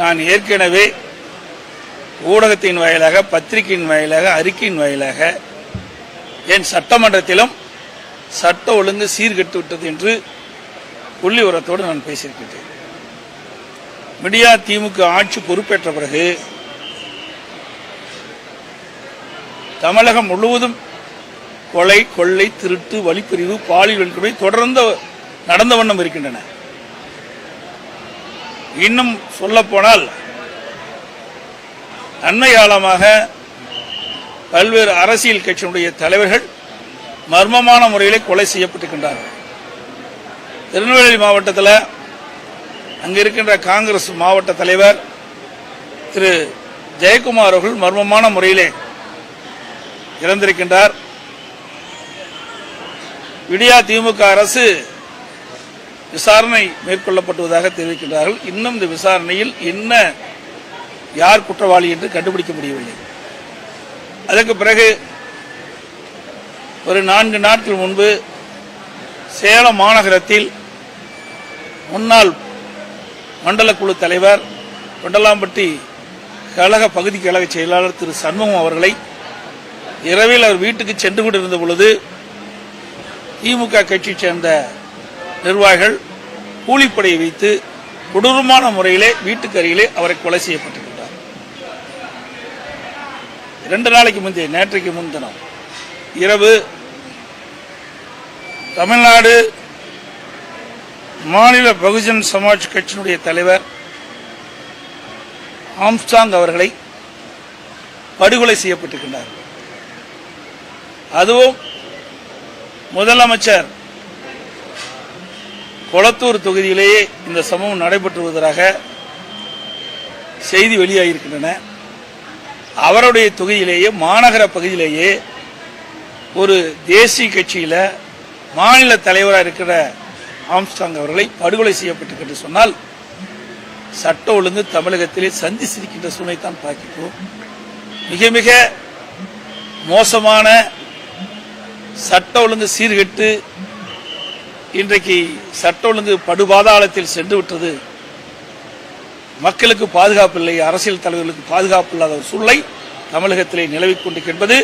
நான் ஏற்கனவே ஊடகத்தின் வாயிலாக பத்திரிகையின் வாயிலாக அறிக்கையின் வாயிலாக என் சட்டமன்றத்திலும் சட்ட ஒழுங்கு சீர்கெட்டு விட்டது என்று புள்ளி உரத்தோடு நான் பேசியிருக்கிறேன் மீடியா திமுக ஆட்சி பொறுப்பேற்ற பிறகு தமிழகம் முழுவதும் கொலை கொள்ளை திருட்டு வழிப்பிரிவு பாலியல் வன்கொடுமை தொடர்ந்து நடந்த வண்ணம் இருக்கின்றன. இன்னும் சொல்லப்போனால் அண்மைகாலமாக பல்வேறு அரசியல் கட்சியினுடைய தலைவர்கள் மர்மமான முறையில் கொலை செய்யப்பட்டிருக்கின்றார்கள். திருநெல்வேலி மாவட்டத்தில் அங்க இருக்கின்ற காங்கிரஸ் மாவட்ட தலைவர் திரு ஜெயக்குமார் அவர்கள் மர்மமான முறையிலே இறந்திருக்கின்றார். விடியா திமுக அரசு விசாரணை மேற்கொள்ளப்பட்டுவதாக தெரிவிக்கின்றார்கள். இன்னும் இந்த விசாரணையில் என்ன யார் குற்றவாளி என்று கண்டுபிடிக்க முடியவில்லை. அதற்கு பிறகு ஒரு நான்கு நாட்கள் முன்பு சேலம் மாநகரத்தில் முன்னாள் மண்டல குழு தலைவர் கொண்டலாம்பட்டி கழக பகுதி கழக செயலாளர் திரு சண்முகம் அவர்களை இரவில் அவர் வீட்டுக்கு சென்று கொண்டிருந்த பொழுது திமுக கட்சியைச் சேர்ந்த நிர்வாகிகள் கூலிப்படையை வைத்து கொடூரமான முறையிலே வீட்டுக்கு அருகிலே அவரை கொலை செய்யப்பட்டிருக்கிறார் இரண்டு நாளைக்கு முந்தைய நேற்றைக்கு முன்தினம் இரவு தமிழ்நாடு மாநில பகுஜன் சமாஜ் கட்சியினுடைய தலைவர் ஆம்ஸ்டாங் அவர்களை படுகொலை செய்யப்பட்டிருக்கின்றார். அதுவும் முதலமைச்சர் கொளத்தூர் தொகுதியிலேயே இந்த சம்பவம் நடைபெற்று வருவதாக செய்தி வெளியாகியிருக்கின்றன. அவருடைய தொகுதியிலேயே மாநகர பகுதியிலேயே ஒரு தேசிய கட்சியில் மாநில தலைவராக இருக்கிற ஆம்ஸ்டாங் அவர்களை படுகொலை செய்யப்பட்டிருக்கிறது சொன்னால் சட்ட ஒழுங்கு தமிழகத்திலே சந்தி சிரிக்கின்ற சூழ்நிலை தான் பார்க்கிறோம். மிக மிக மோசமான சட்ட ஒழுங்கு சீர்கெட்டு இன்றைக்கு சட்ட ஒழுங்கு படுபாதாளத்தில் சென்று விட்டது. மக்களுக்கு பாதுகாப்பு இல்லை அரசியல் தலைவர்களுக்கு பாதுகாப்பு இல்லாத ஒரு சூழ்நிலை தமிழகத்திலே நிலவிக் கொண்டிருக்கின்றது.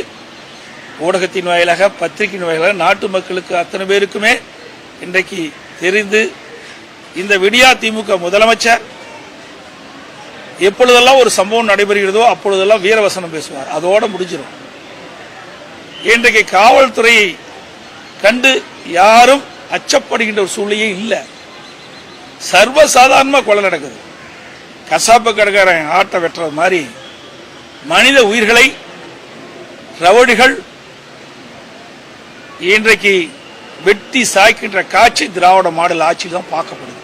ஊடகத்தின் வாயிலாக பத்திரிகையின் வாயிலாக நாட்டு மக்களுக்கு அத்தனை பேருக்குமே இன்றைக்கு தெரிந்து இந்த விடியா திமுக முதலமைச்சர் எப்பொழுதெல்லாம் ஒரு சம்பவம் நடைபெறுகிறதோ அப்பொழுதெல்லாம் வீரவசனம் பேசுவார். அதோடு முடிஞ்சிடும் இன்றைக்கு காவல்துறையை கண்டு யாரும் அச்சப்படுகின்ற ஒரு சூழ்நிலையே இல்லை. சர்வசாதாரணமாக கொலை நடக்குது. கசாப்பு கடைக்காரன் ஆட்டை வெட்டுறது மாதிரி மனித உயிர்களை ரவடிகள் இன்றைக்கு வெட்டி சாய்க்கின்ற காட்சி திராவிட மாடல் ஆட்சியில் தான் பார்க்கப்படுது.